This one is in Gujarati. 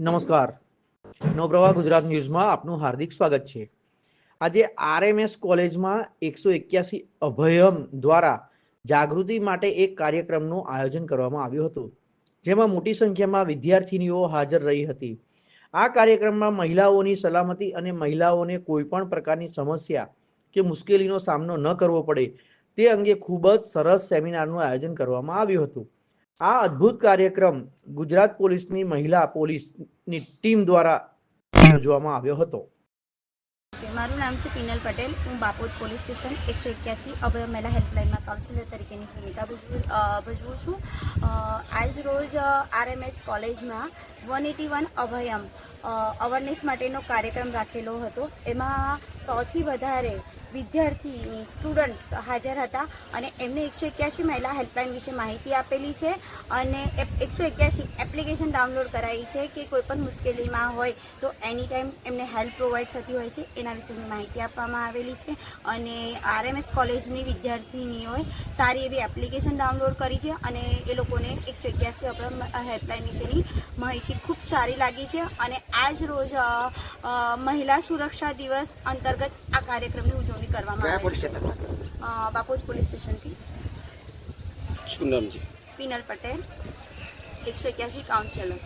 નમસ્કાર. નવપ્રવાહ ગુજરાત ન્યૂઝમાં આપનું હાર્દિક સ્વાગત છે. આજે આરએમએસ કોલેજમાં એકસો એક્યાસી અભયમ દ્વારા જાગૃતિ માટે એક કાર્યક્રમનું આયોજન કરવામાં આવ્યું હતું, જેમાં મોટી સંખ્યામાં વિદ્યાર્થીનીઓ હાજર રહી હતી. આ કાર્યક્રમમાં મહિલાઓની સલામતી અને મહિલાઓને કોઈ પણ પ્રકારની સમસ્યા કે મુશ્કેલીનો સામનો ન કરવો પડે તે અંગે ખૂબ જ સરસ સેમિનારનું આયોજન કરવામાં આવ્યું હતું. આ અદ્ભુત કાર્યક્રમ ગુજરાત પોલીસની મહિલા પોલીસની ટીમ દ્વારા યોજવામાં આવ્યો હતો. મારું નામ છે પિનલ પટેલ. હું બાપોદ પોલીસ સ્ટેશન એકસો એક્યાસી અભય મહિલા હેલ્પલાઇનમાં કાઉન્સિલર તરીકેની ભૂમિકા ભજવું ભજવું છું. આજ રોજ આરએમએસ કોલેજમાં one eighty one Abhayam awareness માટેનો કાર્યક્રમ રાખેલો હતો. એમાં સૌથી વધારે વિદ્યાર્થી સ્ટુડન્ટ્સ હાજર હતા અને એમને એકસો એક્યાસી મહિલા હેલ્પલાઇન વિશે માહિતી આપેલી છે અને એકસો એક્યાસી એપ્લિકેશન ડાઉનલોડ કરાવી છે કે કોઈ પણ મુશ્કેલીમાં હોય તો એની ટાઈમ એમને હેલ્પ પ્રોવાઈડ થતી હોય છે, એના વિશેની માહિતી આપવામાં આવેલી છે અને આરએમએસ કોલેજની વિદ્યાર્થીનીઓએ સારી એવી એપ્લિકેશન ડાઉનલોડ કરી છે અને એ લોકોને એકસો એક્યાસી હેલ્પલાઇન વિશેની માહિતી ખૂબ સારી લાગી છે અને આજ રોજ મહિલા સુરક્ષા દિવસ અંતર્ગત આ કાર્યક્રમની ઉજવણી કરવામાં આવી સ્ટેશનમાં? પોલીસ સ્ટેશનથી. શું નામ છે? પિનલ પટેલ એકસો એક્યાસી કાઉન્સિલર.